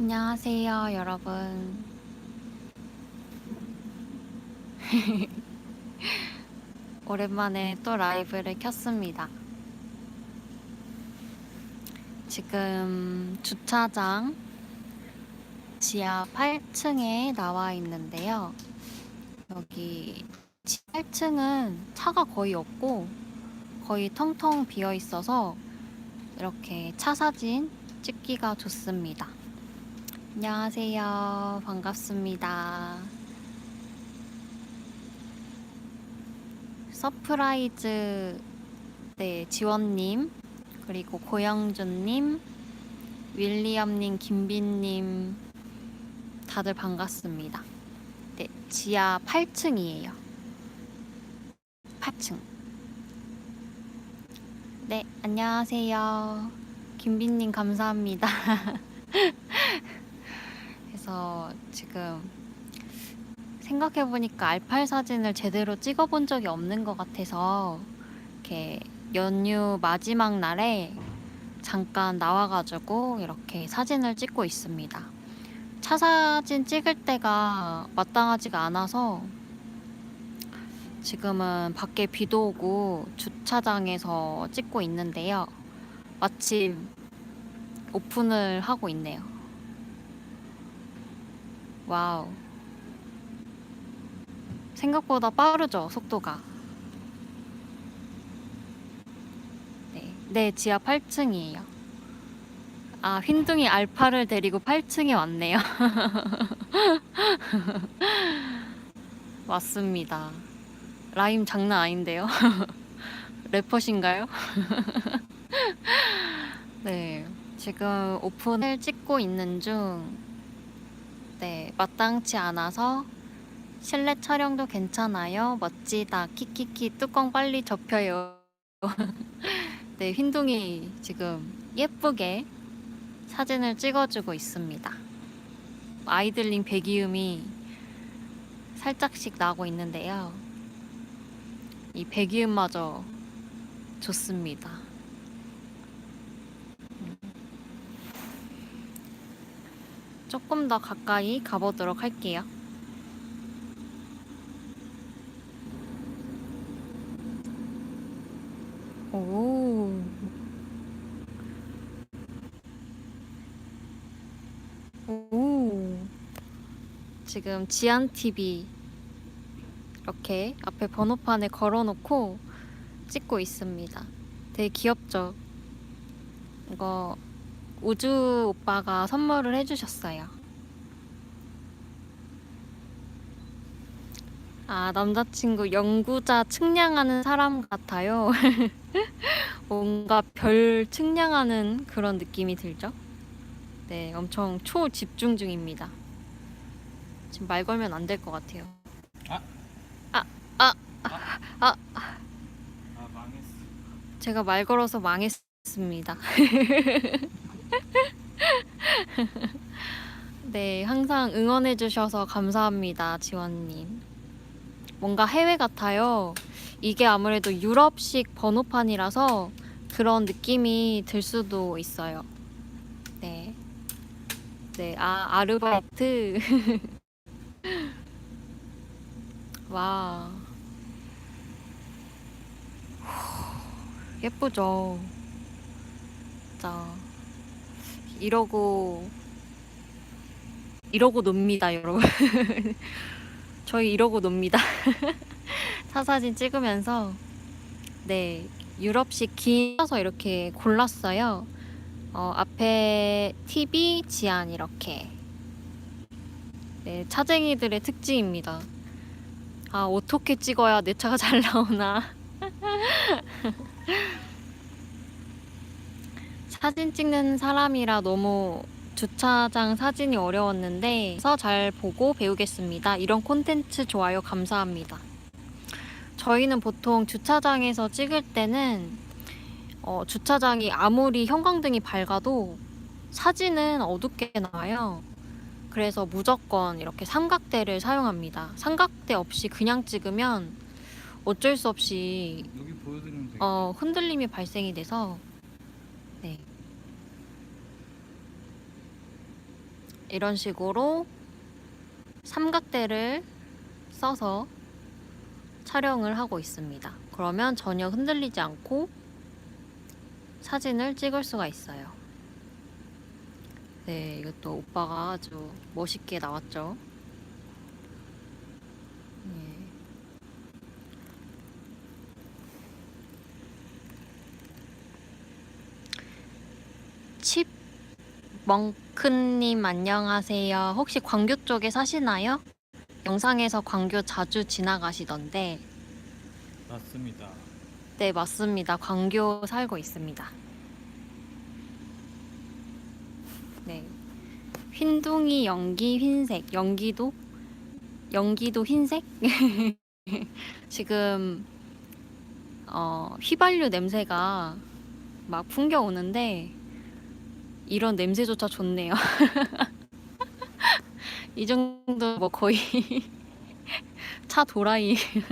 안녕하세요, 여러분. 오랜만에 또 라이브를 켰습니다. 지금 주차장 지하 8층에 나와 있는데요. 여기 8층은 차가 거의 없고 거의 텅텅 비어 있어서 이렇게 차 사진 찍기가 좋습니다. 안녕하세요. 반갑습니다. 서프라이즈 네, 지원님 그리고 고영준님 윌리엄님 김빈님 다들 반갑습니다. 네, 지하 8층이에요. 8층. 네, 안녕하세요. 김빈님 감사합니다. 그래서 지금 생각해보니까 알팔 사진을 제대로 찍어본 적이 없는 것 같아서 이렇게 연휴 마지막 날에 잠깐 나와가지고 이렇게 사진을 찍고 있습니다. 차 사진 찍을 때가 마땅하지가 않아서 지금은 밖에 비도 오고 주차장에서 찍고 있는데요. 마침 오픈을 하고 있네요. 와우. 생각보다 빠르죠, 속도가. 네, 네 지하 8층이에요. 아, 흰둥이 알파를 데리고 8층에 왔네요. 맞습니다. 라임 장난 아닌데요? 래퍼신가요? 네, 지금 오픈을 찍고 있는 중, 네, 마땅치 않아서 실내 촬영도 괜찮아요. 멋지다. 키키키 뚜껑 빨리 접혀요. 네, 흰둥이 지금 예쁘게 사진을 찍어주고 있습니다. 아이들링 배기음이 살짝씩 나고 있는데요. 이 배기음마저 좋습니다. 조금 더 가까이 가보도록 할게요. 오. 오. 지금 지안 TV 이렇게 앞에 번호판에 걸어놓고 찍고 있습니다. 되게 귀엽죠? 이거 우주 오빠가 선물을 해주셨어요. 아, 남자친구 연구자 측량하는 사람 같아요. 뭔가 별 측량하는 그런 느낌이 들죠? 네, 엄청 초집중 중입니다. 지금 말 걸면 안 될 것 같아요. 아. 아, 아, 아, 아 망했어. 제가 말 걸어서 망했습니다. 네, 항상 응원해주셔서 감사합니다, 지원님. 뭔가 해외 같아요. 이게 아무래도 유럽식 번호판이라서 그런 느낌이 들 수도 있어요. 네. 네, 아, 아르바이트. 와. 예쁘죠? 진짜. 이러고, 이러고 놉니다, 여러분. 저희 이러고 놉니다. 사사진 찍으면서 네 유럽식 길어서 이렇게 골랐어요. 어, 앞에 TV 지안 이렇게 네 차쟁이들의 특징입니다. 아 어떻게 찍어야 내 차가 잘 나오나 사진 찍는 사람이라 너무 주차장 사진이 어려웠는데 그래서 잘 보고 배우겠습니다. 이런 콘텐츠 좋아요 감사합니다. 저희는 보통 주차장에서 찍을 때는 어, 주차장이 아무리 형광등이 밝아도 사진은 어둡게 나와요. 그래서 무조건 이렇게 삼각대를 사용합니다. 삼각대 없이 그냥 찍으면 어쩔 수 없이. 어, 흔들림이 발생이 돼서 네. 이런 식으로 삼각대를 써서 촬영을 하고 있습니다. 그러면 전혀 흔들리지 않고 사진을 찍을 수가 있어요. 네, 이것도 오빠가 아주 멋있게 나왔죠. 네. 칩 멍크님 안녕하세요. 혹시 광교 쪽에 사시나요? 영상에서 광교 자주 지나가시던데 맞습니다. 네 맞습니다. 광교 살고 있습니다. 네 흰둥이 연기 흰색 연기도 연기도 흰색 지금 어, 휘발유 냄새가 막 풍겨 오는데 이런 냄새조차 좋네요. 이 정도 뭐 거의 차 도라이 차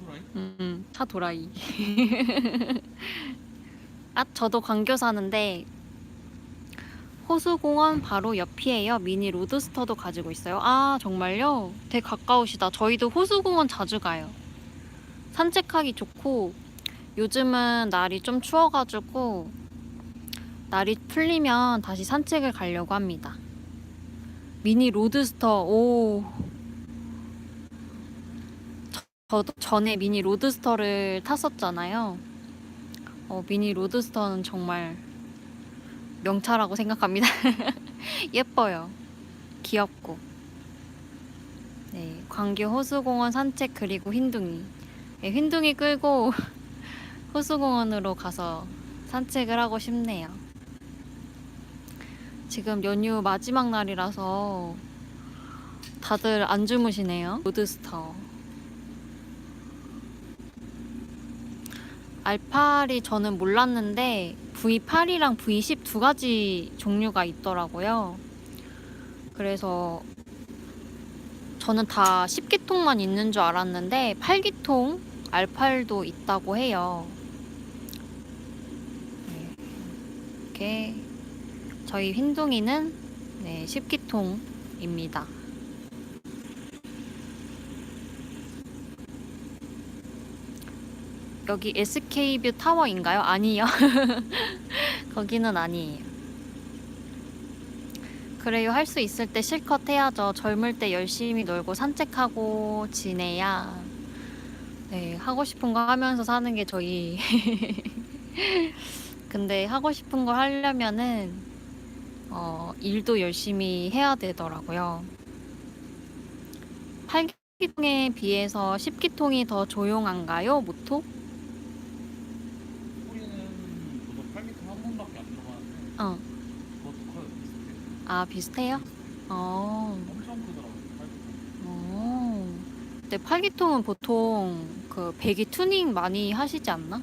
도라이? 음, 차 도라이. 아, 저도 광교 사는데 호수공원 바로 옆이에요. 미니 로드스터도 가지고 있어요. 아, 정말요? 되게 가까우시다. 저희도 호수공원 자주 가요. 산책하기 좋고 요즘은 날이 좀 추워가지고 날이 풀리면 다시 산책을 가려고 합니다. 미니 로드스터, 오. 저도 전에 미니 로드스터를 탔었잖아요. 어, 미니 로드스터는 정말 명차라고 생각합니다. 예뻐요. 귀엽고. 네, 광교 호수공원 산책 그리고 흰둥이. 네, 흰둥이 끌고 호수공원으로 가서 산책을 하고 싶네요. 지금 연휴 마지막 날이라서 다들 안 주무시네요. 로드스터. 알팔이 저는 몰랐는데 V8이랑 V10 두 가지 종류가 있더라고요. 그래서 저는 다 10기통만 있는 줄 알았는데 8기통 알팔도 있다고 해요. 네. 이렇게 저희 흰둥이는 네, 10기통입니다. 여기 SK뷰 타워인가요? 아니요. 거기는 아니에요. 그래요. 할 수 있을 때 실컷 해야죠. 젊을 때 열심히 놀고 산책하고 지내야 네, 하고 싶은 거 하면서 사는 게 저희 근데 하고 싶은 걸 하려면은 어, 일도 열심히 해야 되더라고요. 8기통에 비해서 10기통이 더 조용한가요? 모토? 소리는 저도 8m 한 번밖에 안 들어가는데 어. 그것도 커요. 비슷해요. 아, 비슷해요? 어. 엄청 크더라고요. 8m. 어. 근데 8기통은 보통 그 배기 튜닝 많이 하시지 않나?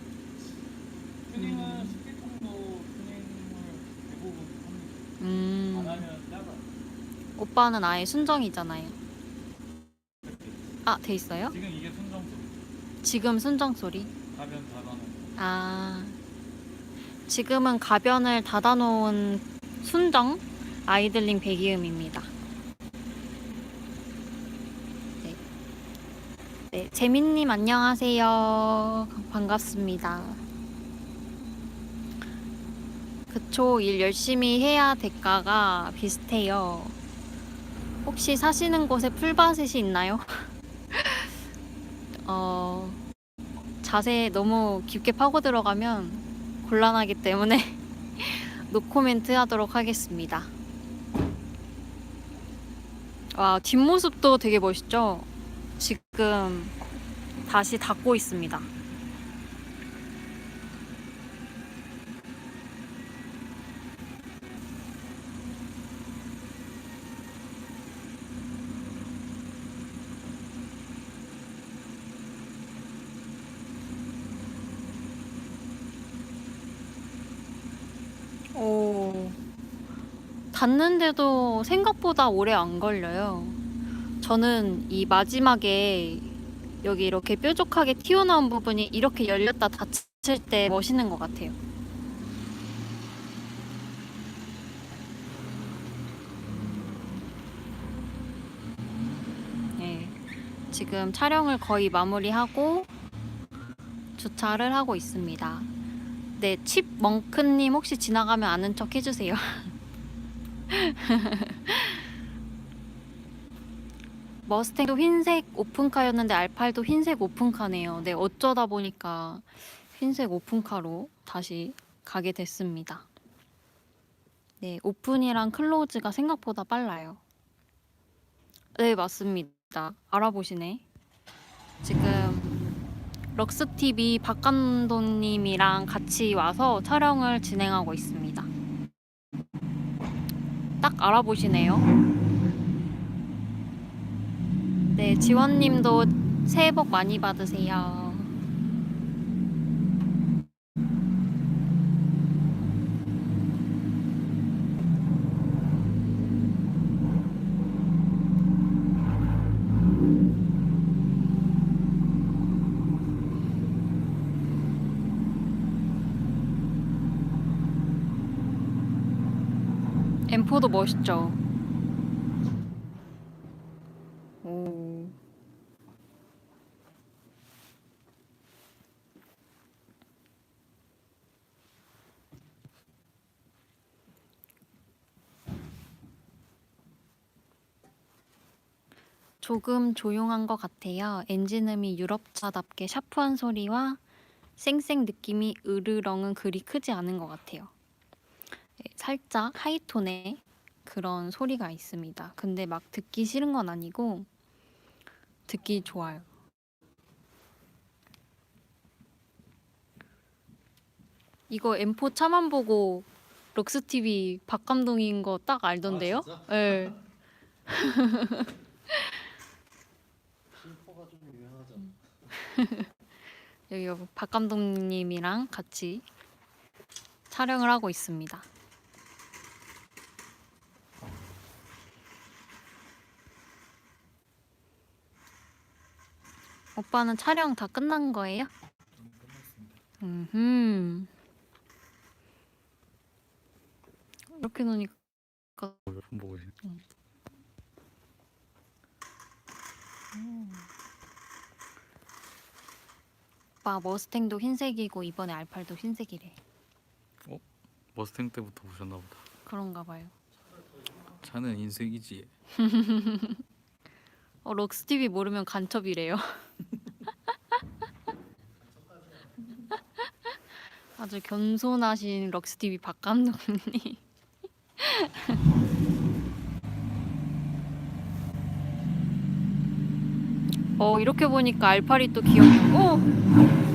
튜닝은 음. 10기통도 튜닝을 대부분 합니다. 안 음. 하면 작아요. 오빠는 아예 순정이잖아요. 아, 돼 있어요? 지금 이게 순정 소리. 지금 순정 소리. 가변 닫아놓은 아. 지금은 가변을 닫아놓은 순정 아이들링 배기음입니다. 네. 네, 재민님 안녕하세요. 반갑습니다. 그쵸, 일 열심히 해야 대가가 비슷해요. 혹시 사시는 곳에 풀밭이 있나요? 어, 자세에 너무 깊게 파고 들어가면 곤란하기 때문에 노코멘트 하도록 하겠습니다. 와, 뒷모습도 되게 멋있죠? 지금 다시 닫고 있습니다. 닿는데도 생각보다 오래 안 걸려요. 저는 이 마지막에 여기 이렇게 뾰족하게 튀어나온 부분이 이렇게 열렸다 닫힐 때 멋있는 것 같아요. 네, 지금 촬영을 거의 마무리하고 주차를 하고 있습니다. 네, 칩 멍크님 혹시 지나가면 아는 척 해주세요. 머스탱도 흰색 오픈카였는데 알팔도 흰색 오픈카네요. 네, 어쩌다 보니까 흰색 오픈카로 다시 가게 됐습니다. 네, 오픈이랑 클로즈가 생각보다 빨라요. 네, 맞습니다. 알아보시네. 지금 럭스TV 박 감독님이랑 같이 와서 촬영을 진행하고 있습니다. 딱 알아보시네요. 네, 지원님도 새해 복 많이 받으세요. M4도 멋있죠? 오. 조금 조용한 것 같아요. 엔진음이 유럽차답게 샤프한 소리와 쌩쌩 느낌이 으르렁은 그리 크지 않은 것 같아요. 네, 살짝 하이톤의 그런 소리가 있습니다. 근데 막 듣기 싫은 건 아니고 듣기 좋아요. 이거 M4 차만 보고 럭스 TV 박 감독인 거 딱 알던데요? 아? 네. 실퍼가 좀 유명하잖아. 여기 박 감독님이랑 같이 촬영을 하고 있습니다. 오빠는 촬영 다 끝난 거예요? 음. 이렇게 몇번 보고. 오빠 머스탱도 흰색이고 이번에 알팔도 흰색이래. 머스탱 때부터 보셨나 보다. 그런가 봐요. 차는 인색이지. 어, 럭스 TV 모르면 간첩이래요. 아주 겸손하신 럭스 TV 박 감독님. 어 이렇게 보니까 알파리 또. 오!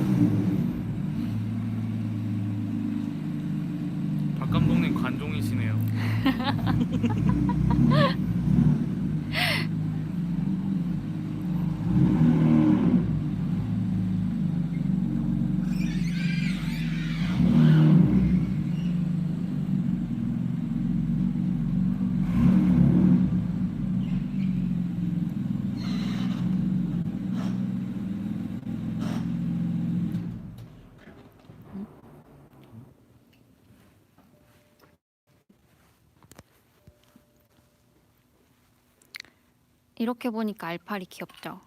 이렇게 보니까 알파리 귀엽죠.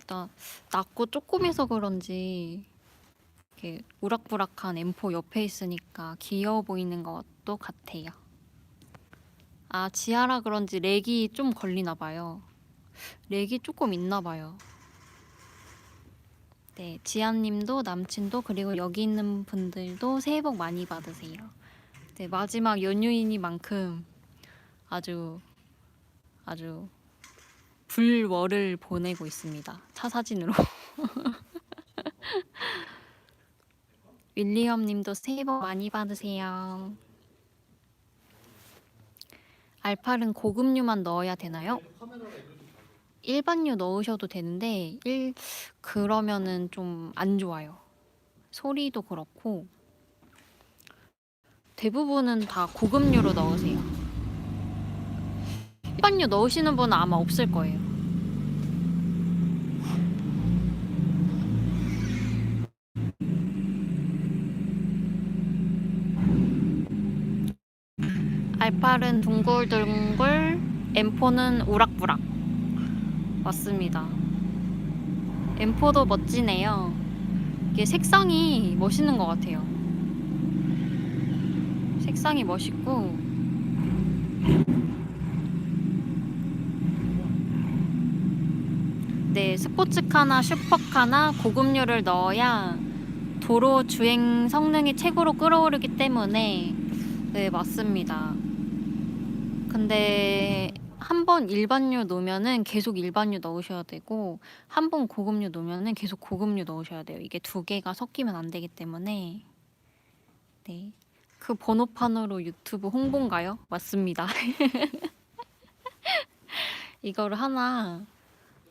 일단 낮고 쪼꼬매서 그런지 이렇게 우락부락한 M4 옆에 있으니까 귀여워 보이는 것도 같아요. 아 지하라 그런지 렉이 좀 걸리나 봐요. 렉이 조금 있나 봐요. 네, 지아님도 남친도 그리고 여기 있는 분들도 새해 복 많이 받으세요. 네, 마지막 연휴이니만큼 아주 아주 불월을 보내고 있습니다. 차 사진으로. 윌리엄 님도 새해 복 많이 받으세요. 알팔은 고급류만 넣어야 되나요? 일반류 넣으셔도 되는데 일 그러면은 좀 안 좋아요. 소리도 그렇고 대부분은 다 고급류로 넣으세요. 일반류 넣으시는 분은 아마 없을 거예요. 알팔은 둥글둥글, M4는 우락부락. 맞습니다. M4도 멋지네요. 이게 색상이 멋있는 것 같아요. 색상이 멋있고 네, 스포츠카나 슈퍼카나 고급류를 넣어야 도로 주행 성능이 최고로 끌어오르기 때문에 네, 맞습니다. 근데 한 번 일반류 놓으면은 계속 일반류 넣으셔야 되고 한 번 고급류 놓으면은 계속 고급류 넣으셔야 돼요. 이게 두 개가 섞이면 안 되기 때문에 네. 그 번호판으로 유튜브 홍보인가요? 맞습니다. 이거를 하나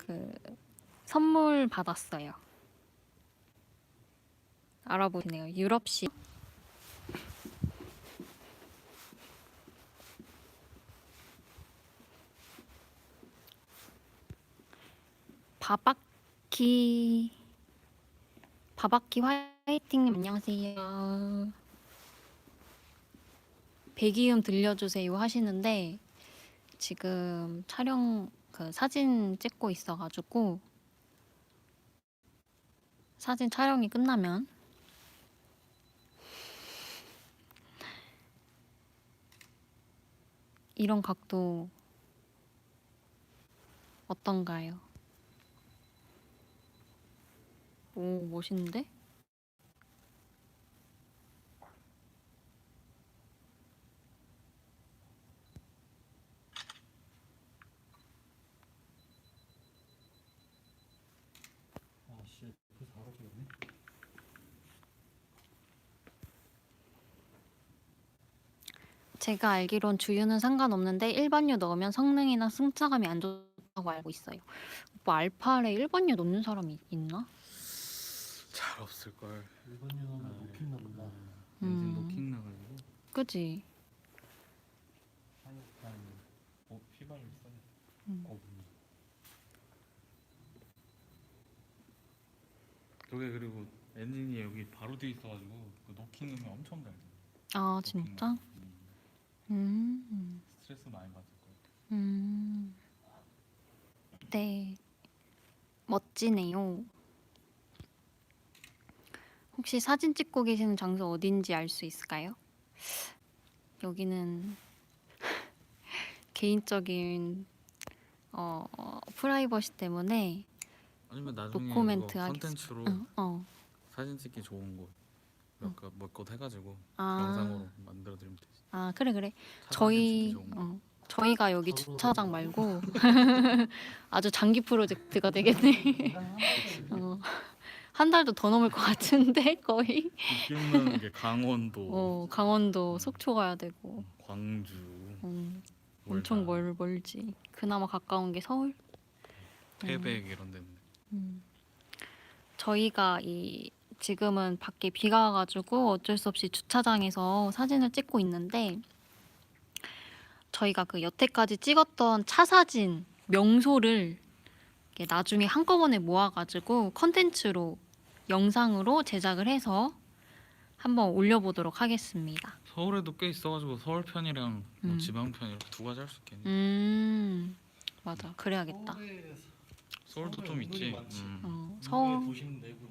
그 선물 받았어요. 알아보시네요. 유럽식 바바키 바바키 화이팅님 안녕하세요. 배기음 들려주세요 하시는데 지금 촬영 그 사진 찍고 있어가지고 사진 촬영이 끝나면 이런 각도 어떤가요? 오 멋있는데? 아씨 그 바로 되네. 제가 알기론 주유는 상관없는데 일반유 넣으면 성능이나 승차감이 안 좋다고 알고 있어요. 뭐 알파에 일반유 넣는 사람이 있나? 잘 없을 걸. 일본 유는 높긴 나보다. 엔진 음. 노킹 나가지고. 그지? 어 휘발유. 음. 어. 저게 그리고 엔진이 여기 바로 뒤에 있어가지고 그 노킹 넣으면 엄청. 아 노킹 진짜? 음, 음. 스트레스 많이 받을 거야. 음. 네. 멋지네요. 혹시 사진 찍고 계시는 장소 어딘지 알 수 있을까요? 여기는 개인적인 어, 프라이버시 때문에 아니면 나중에 노코멘트 하겠습니다. 컨텐츠로 어, 어. 사진 찍기 좋은 곳. 몇몇 몇곳 해가지고 아, 영상으로 만들어 드리면 되지. 아 그래 그래. 차 사진 저희 찍기 좋은 곳. 어, 저희가 여기 주차장 말고 아주 장기 프로젝트가 되겠네. 어, 한 달도 더 넘을 것 같은데 거의. 기억나는 게 강원도, 어, 강원도 속초 가야 되고 광주, 음, 엄청 월남, 멀 멀지. 그나마 가까운 게 서울. 태백 이런 데는 음. 저희가 이 지금은 밖에 비가 와가지고 어쩔 수 없이 주차장에서 사진을 찍고 있는데 저희가 그 여태까지 찍었던 차 사진 명소를 이렇게 나중에 한꺼번에 모아가지고 컨텐츠로 영상으로 제작을 해서 한번 올려보도록 하겠습니다. 서울에도 꽤 있어가지고 서울 편이랑 뭐 음. 지방 편 이렇게 두 가지 할 수 있겠네. 음, 맞아. 그래야겠다. 서울에 서울도 서울에 좀 있지. 음. 어, 서울 서울. 도심 내부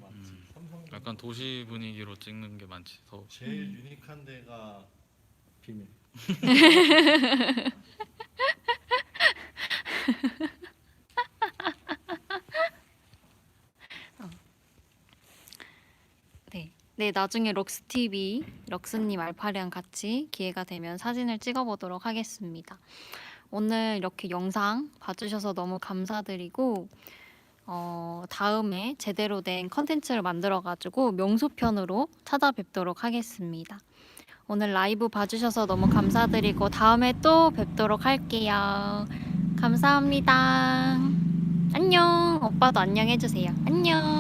약간 도시 분위기로 찍는 게 많지. 서울. 제일 유니크한 데가 비밀. 네. 네, 나중에 럭스 TV, 럭스님 알파리랑 같이 기회가 되면 사진을 찍어보도록 하겠습니다. 오늘 이렇게 영상 봐주셔서 너무 감사드리고, 어, 다음에 제대로 된 컨텐츠를 만들어가지고 명소편으로 찾아뵙도록 하겠습니다. 오늘 라이브 봐주셔서 너무 감사드리고, 다음에 또 뵙도록 할게요. 감사합니다. 안녕. 오빠도 안녕 해주세요. 안녕.